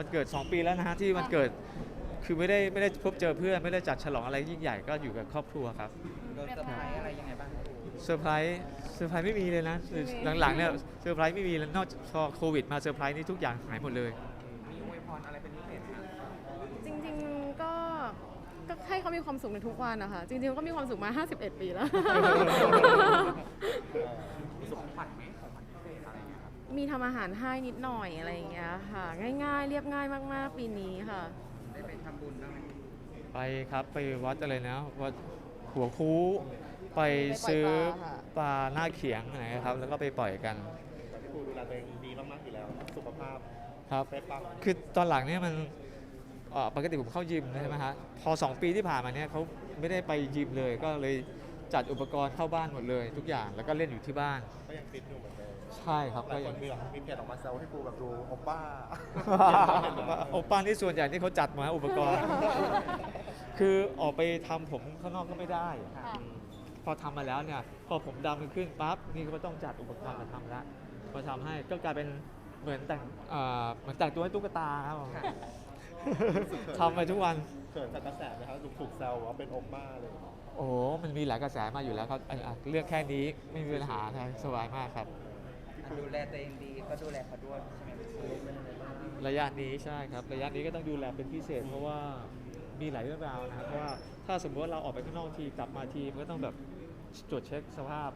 วันเกิด 2 ปีแล้วนะฮะที่วันเกิดคือไม่ได้ไม่ได้พบเจอเพื่อนไม่ได้จัดฉลองอะไรยิ่งใหญ่ก็อยู่กับครอบครัวครับโดนเซอร์ไพรส์อะไรยังไงบ้างครับเซอร์ไพรส์เซอร์ไพรส์ไม่มีเลยนะไม่มีหลังๆเนี่ยเซอร์ไพรส์ไม่มีแล้วนอกจากพอโควิดมาเซอร์ไพรส์นี่ทุกอย่างหายหมดเลยมีอวยพรอะไรเป็นพิเศษไหมครับจริงๆก็ก็ให้เขามีความสุขในทุกวันนะคะจริงๆเขาก็มีความสุขมา 51 ปีแล้วมีของขวัญไหม มีทำอาหารให้นิดหน่อยอะไรอย่างเงี้ยค่ะ ง่ายๆ เรียบง่ายมากๆ ปีนี้ค่ะ ได้ไปทำบุญบ้างไหมไปครับไปวัดอะไรนะวัดหัวคูไปไปปล่อยซื้อปลาค่ะปลาหน้าเขียงอะไรนะครับ แล้วก็ไปปล่อยกันแต่พี่ปูดูแลตัวเองดีมากๆอยู่แล้ว สุขภาพครับเป๊ะปังคือตอนหลังเนี่ยมันเอ่อปกติผมเข้ายิมใช่ไหมฮะพอ 2 ปีที่ผ่านมาเนี่ยเขาไม่ได้ไปยิมเลย ก็เลยจัดอุปกรณ์เข้าบ้านหมดเลย ทุกอย่างแล้วก็เล่นอยู่ที่บ้าน ก็ยังฟิตอยู่เหมือนเดิม ใช่ครับหลาก็ยคยันงมีแบบมีเพจออกมาแซวให้ปูแบบดูโอป้า โอป้านี่ส่วนใหญ่ที่เขาจัดมาอุปกรณ์ คือออกไปทำผมข้างนอกก็ไม่ได้พอทำมาแล้วเนี่ย พอผมดำขึ้นปั๊บนี่ก็ต้องจัดอุปกรณ์มาทำละมาทำให้ก็กลายเป็นเหมือนแต่งเอ่อเหมือนแต่งตัวให้ตุ๊กตาครับผมทำไปทุกวันเกิดจากกระแสนะครับถูกแซวว่าเป็นโอป้าเลยโอ้โหมันมีหลายกระแสมาอยู่แล้วครับอะอะเรื่องแค่นี้ไม่มีปัญหาครับสบายมากครับ ดูแลตัวเองดีก็ดูแลเขาด้วยใช่ไหมพี่ปูระยะนี้ใช่ครับ ระยะนี้ก็ต้องดูแลเป็นพิเศษ เพราะว่ามีหลายเรื่องราวนะครับเพราะว่าถ้าสมมติว่าเราออกไปข้างนอกทีกลับมาทีมันก็ต้องแบบตรวจเช็คสภาพ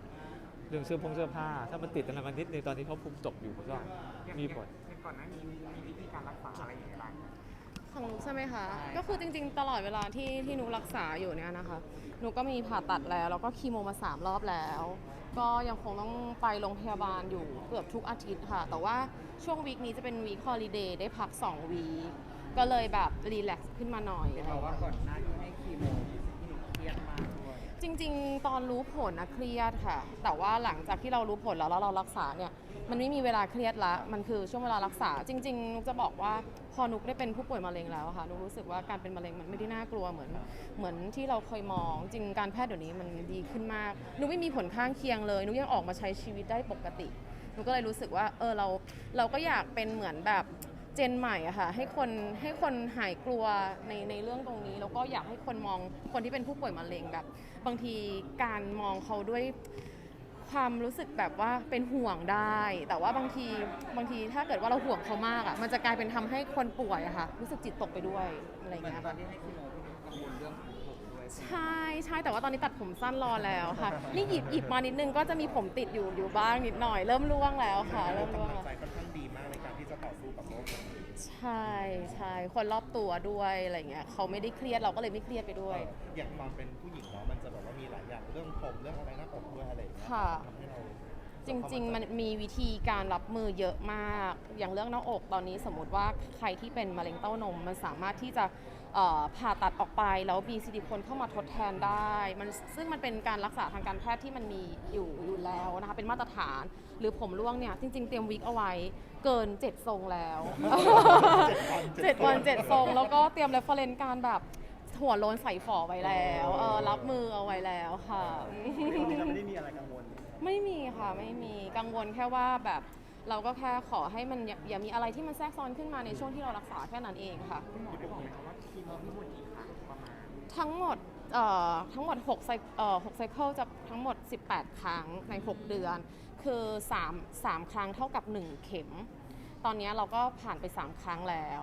เรื่องเสื้อผงเสื้อผ้า ถ้ามันติดอะไรมานิดนึงตอนนี้เขาภูมิตกอยู่มันก็มีผลก่อนหน้านี้มีวิธีการรักษาอะไรอย่างเงี้ยบ้าง ของนุกใช่ไหมคะก็คือจริงๆ ตลอดเวลาที่ที่หนูรักษาอยู่เนี่ยนะคะหนูก็มีผ่าตัดแล้ว แล้วก็คีโมมา3รอบแล้ว ก็ยังคงต้องไปโรงพยาบาลอยู่เกือบทุกอาทิตย์ค่ะ แต่ว่าช่วงวีคนี้จะเป็นวีคฮอลิเดย์ได้พัก 2 วีคก็เลยแบบรีแลกซ์ขึ้นมาหน่อย เห็นบอกว่าก่อนหน้าที่ จริง ๆ ตอนรู้ผลนะเครียดค่ะ แต่ว่าหลังจากที่เรารู้ผลแล้วแล้วเรารักษาเนี่ยมันไม่มีเวลาเครียดละมันคือช่วงเวลารักษา จริง ๆ นุกจะบอกว่าพอนุกได้เป็นผู้ป่วยมะเร็งแล้วค่ะนุกรู้สึกว่าการเป็นมะเร็งมันไม่ได้น่ากลัวเหมือน เหมือนที่เราเคยมอง จริงการแพทย์เดี๋ยวนี้มันดีขึ้นมากนุกไม่มีผลข้างเคียงเลยนุกยังออกมาใช้ชีวิตได้ปกตินุกก็เลยรู้สึกว่าเออเราเราก็อยากเป็นเหมือนแบบ จนใหม่อะค่ะให้คนให้คนหายกลัวในในเรื่องตรงนี้ แล้วก็อยากให้คนมองคนที่เป็นผู้ป่วยมะเร็งแบบ บางทีการมองเขาด้วยความรู้สึกแบบว่าเป็นห่วงได้ แต่ว่าบางทีบางทีถ้าเกิดว่าเราห่วงเขามากอะมันจะกลายเป็นทำให้คนป่วยอะค่ะรู้สึกจิตตกไปด้วยอะไรอย่างเหมือนเงี้ยตอนที่ให้คีโมพี่หนูกังวลเรื่องผมด้วยใช่ไหมใช่ใช่แต่ว่าตอนนี้ตัดผมสั้นรอแล้วค่ะ นี่หยิบหยิบมานิดนึงก็จะมีผมติดอยู่อยู่บ้างนิดหน่อย เริ่มร่วงแล้วค่ะ เริ่มร่วงกำลังแล้ว ใช่ใช่คนรอบตัวด้วยอะไรเงี้ยเขาไม่ได้เครียดเราก็เลยไม่เครียดไปด้วย อย่างความเป็นผู้หญิงเนาะมันจะแบบว่ามีหลายอย่างเรื่องผมเรื่องอะไรหน้าอกด้วยอะไรอย่างเงี้ยค่ะ ทำให้เราจริง ๆ มันมีวิธีการรับมือเยอะมาก อย่างเรื่องหน้าอกตอนนี้สมมติว่าใครที่เป็นมะเร็งเต้านมมันสามารถที่จะเอ่อ ผ่าตัดออกไปแล้วมีซิลิโคนเข้ามาทดแทนได้มันซึ่งมันเป็นการรักษาทางการแพทย์ที่มันมีอยู่อยู่แล้วนะคะเป็นมาตรฐานหรือผมร่วงเนี่ยจริง ๆ เตรียมวิกเอาไว้เกิน 7 ทรงแล้ว 7 วัน 7 ทรง แล้วก็เตรียมเรฟเฟรนการแบบหัวโลนใส่ฝอไว้แล้วเออรับมือเอาไว้แล้วค่ะเราไม่ได้มีอะไรกังวล ไม่มีค่ะไม่มีกังวลแค่ว่าแบบ เราก็แค่ขอให้มันอย่าอย่ามีอะไรที่มันแทรกซ้อนขึ้นมาในช่วงที่เรารักษาแค่นั้นเองค่ะ คุณหมอได้บอกไหมครับว่าคีโมพี่หมดกี่ครั้งประมาณทั้งหมดเอ่อทั้งหมด6ไซเอ่อ6ไซเคิลจะทั้งหมด 18 ครั้งใน 6 เดือน คือ3 3ครั้งเท่ากับ 1 เข็ม ตอนนี้เราก็ผ่านไป 3 ครั้งแล้ว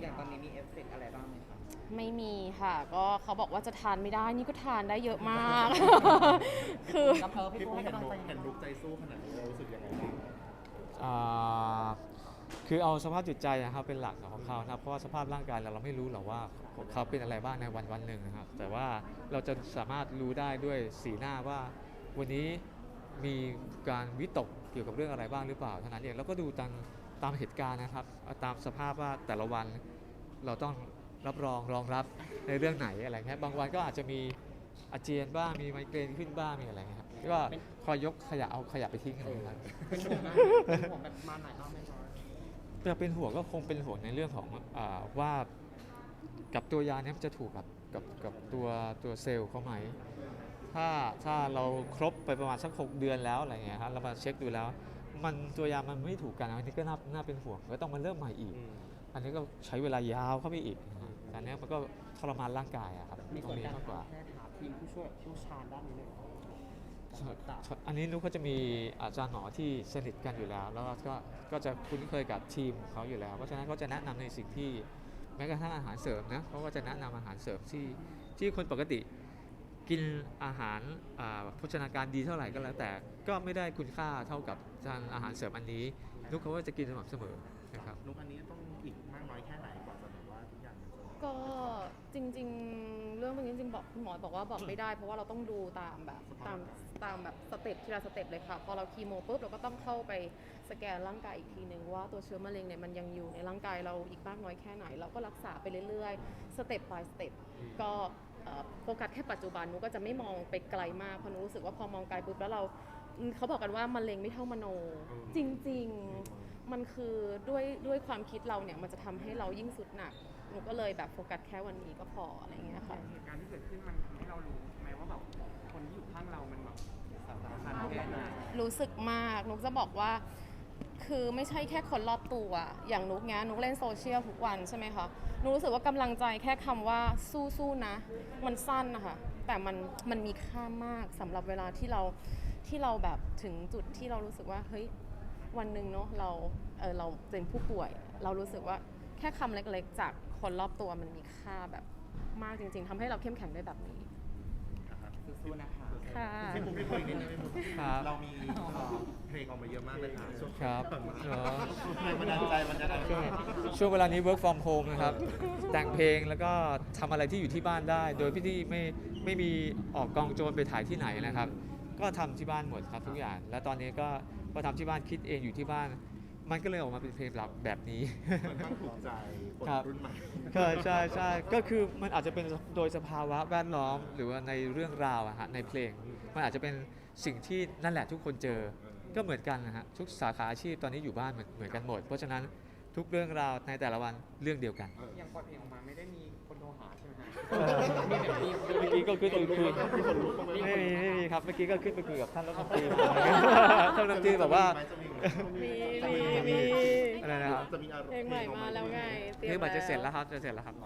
อย่างตอนนี้มีเอฟเฟกต์อะไรบ้างไหมครับไม่มีค่ะ ก็เขาบอกว่าจะทานไม่ได้ นี่ก็ทานได้เยอะมาก คือ กับเธอพี่พี่ปูปูให้เห็นกำลังลุใจกยังไงเห็นลุบ้างกใจสู้ขนาดนี้เรารู้สึกยังไงบ้าง อ่าคือเอาสภาพจิตใจนะครับเป็นหลักของเขานะครับเพราะว่าสภาพร่างกายเราเราไม่รู้หรอกว่าเขาเป็นอะไรบ้างในวันวันหนึ่งนะครับแต่ว่าเราจะสามารถรู้ได้ด้วยสีหน้าว่า วันนี้มีการวิตกเกี่ยวกับเรื่องอะไรบ้างหรือเปล่าเท่านั้นเองแล้วก็ดูตามตามเหตุการณ์นะครับตามสภาพว่าแต่ละวันเราต้องรับรองรองรับในเรื่องไหนอะไรเงี้ยบางวันก็อาจจะมี อาเจียนบ้างมีไมเกรนขึ้นบ้างมีอะไรเงี้ยครับก็คอยยกขยะเอาขยะไปทิ้งอะไรอย่างเงี้ยครับเป็นห่วงนะเป็นห่วงแบบมาหลายรอบไหมครับจะเป็นห่วงก็คงเป็นห่วงในเรื่องของอาว่ากับตัวยาเนี้มันจะถูกกับกับกับตัวตัวเซลล์เขาไหม ถ้าถ้าเราครบไปประมาณสักหกเดือนแล้วอะไรเงี้ยครับเรามาเช็คดูแล้ว มันตัวยามันไม่ถูกกันอันนี้ก็น่าน่าเป็นห่วงก็ต้องมาเริ่มใหม่อีกอืมอันนี้ก็ใช้เวลายาวเข้าไปอีกนะฮะแต่อันเนี้ยมันก็ทรมานร่างกายอะครับมีตครงนนี้การมากกว่าแพ ทย์หาทีมผู้ช่วยเชี่ยวชาญด้านนี้เลยการรักษาอันนี้นุกก็จะมีอาจารย์หมอที่สนิทกันอยู่แล้ว แล้วก็ก็จะคุ้นเคยกับทีมของเขาอยู่แล้ว เพราะฉะนั้นก็จะแนะนำในสิ่งที่แม้กระทั่งอาหารเสริมนะเขาก็จะแนะนำอาหารเสริมที่ที่คนปกติกินอาหารอ่าโภชนาการดีเท่าไหร่ก็แล้วแต่ก็ไม่ได้คุณค่าเท่ากับทางอาหารเสริมอันนี้ นุกเขาก็จะกินสม่ำเสมอนะครับนุกอันนี้ต้องอีกมากน้อยแค่ไหนกว่าจะแบบว่าทุกอย่างมันจะก็จริงๆเรื่องพวกนี้จริงๆบอกคุณหมอบอกว่าบอกไม่ได้ เพราะว่าเราต้องดูตามแบบตามตามแบบสเต็ปทีละสเต็ปเลยค่ะพอเราคีโมปุ๊บเราก็ต้องเข้าไปสแกนร่างกายอีกทีหนึ่งว่าตัวเชื้อมะเร็งเนี่ยมันยังอยู่ในร่างกายเราอีกมากน้อยแค่ไหน เราก็รักษาไปเรื่อยๆสเต็ป by สเต็ปก็เอ่อโฟกัสแค่ปัจจุบันหนูก็จะไม่มองไปไกลมากเพราะหนูรู้สึกว่าพอมองไกลปุ๊บแล้วเราเขาบอกกันว่ามะเร็งไม่เท่ามโน จริง ๆ มันคือด้วยด้วยความคิดเราเนี่ยมันจะทำให้เรายิ่งสุดหนัก นูก็เลยแบบโฟกัสแค่วันนี้ก็พออะไรอย่างเงี้ยค่ะ เหตุการณ์ที่เกิดขึ้นมันทำให้เรารู้ใช่ไหมว่าแบบคนที่อยู่ข้างเรามันแบบสำคัญแค่ไหนรู้สึกมากนุกจะบอกว่า คือไม่ใช่แค่คนรอบตัวอย่างนุกเนี้ยนุกเล่นโซเชียลทุกวันใช่ไหมคะนุกรู้สึกว่ากำลังใจแค่คำว่าสู้ๆนะ มันสั้นนะคะแต่มันมันมีค่ามากสำหรับเวลาที่เราที่เราแบบถึงจุดที่เรารู้สึกว่าเฮ้ยวันหนึ่งเนาะเราเออเราเป็นผู้ป่วย เรารู้สึกว่าแค่คำเล็กๆจาก คนรอบตัวมันมีค่าแบบมากจริง ๆทำให้เราเข้มแข็งได้แบบนี้ สู้ๆนะคะค่ะ พี่ปุ๊กพี่ปุ๊กอีกนิดนึงพี่ปุ๊กครับ เรามีเอ่อเพลงออกมาเยอะมากเลยนะช่วงครับที่ผ่านมาเหรอแรงบันดาลใจมันจะอะไรช่วงช่วงเวลานี้ work from home นะครับ แต่งเพลงแล้วก็ทำอะไรที่อยู่ที่บ้านได้ โดยพี่ที่ไม่ไม่มีออกกองโจรไปถ่ายที่ไหนนะครับ ก็ทำที่บ้านหมดครับทุกอย่าง แล้วตอนนี้ก็พอทำที่บ้านคิดเองอยู่ที่บ้าน มันก็เลยออกมาเป็นเพลงแบบแบบนี้ มันต้องถูกใจคนครับ รุ่นใหม่ใช่ใช่ใช่ก็คือมันอาจจะเป็นโดยสภาวะแวดล้อม หรือว่าในเรื่องราวอะฮะในเพลง มันอาจจะเป็นสิ่งที่นั่นแหละทุกคนเจอ ก็เหมือนกันนะฮะทุกสาขาอาชีพตอนนี้อยู่บ้านเหมือนเหมือนกันหมด เพราะฉะนั้นทุกเรื่องราวในแต่ละวันเรื่องเดียวกันอย่างปล่อยเพลงออกมาไม่ได้มี คนโทรหาใช่ไหมฮะเออมีแบบมีเมื่อกี้ก็ขึ้นไปคุยมีคนลุกบ้างไหมไม่มีไม่มีครับเมื่อกี้ก็ขึ้นไปคุยกับท่านรัฐมนตรีมาท่านรัฐมนตรีบอกว่าจะมีไหมมีจะมีจะมีอะไรนะครับ จะมีอารมณ์เพลงใหม่มาแล้วไงตเพลงบัตรจะเสร็จแล้ววครับจะเสร็จแล้วครับ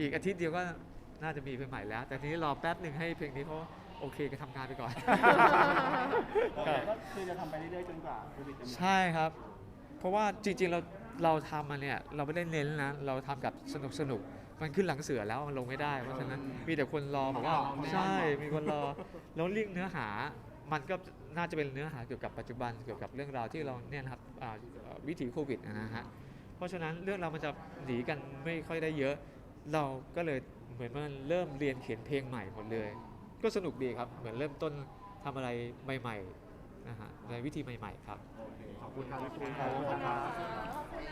อีกอาทิตย์เดียวก็น่าจะมีเพลงใหม่แล้ว แต่ทีนี้รอแป๊บหนึ่งให้เพลงนี้เขาโอเคก็ทำงานไปก่อน ครับก็คือจะทำไปเรื่อยๆจนกว่าโควิดจะหมดใช่ครับ เพราะว่าจริงๆเราเราทำมาเนี่ยเราไม่ได้เน้นนะเราทำกับสนุกสนุกๆ มันขึ้นหลังเสือแล้วมันลงไม่ได้ เพราะฉะนั้นมีแต่คนรอบอกว่าใช่มีคนรอแล้วเรื่องเนื้อหา มันก็น่าจะเป็นเนื้อหาเกี่ยวกับปัจจุบันเกี่ยวกับเรื่องราวที่เราเนี่ยนะครับอ่าเอ่อวิถีโควิดนะฮะเพราะฉะนั้นเรื่องเราวมันจะหนีกันไม่ค่อยได้เยอะ เราก็เลยเหมือนมันเริ่มเรียนเขียนเพลงใหม่หมดเลย ก็สนุกดีครับเหมือนเริ่มต้นทำอะไรใหม่ๆนะฮะในวิธีใหม่ ๆ ครับขอบคุณครับ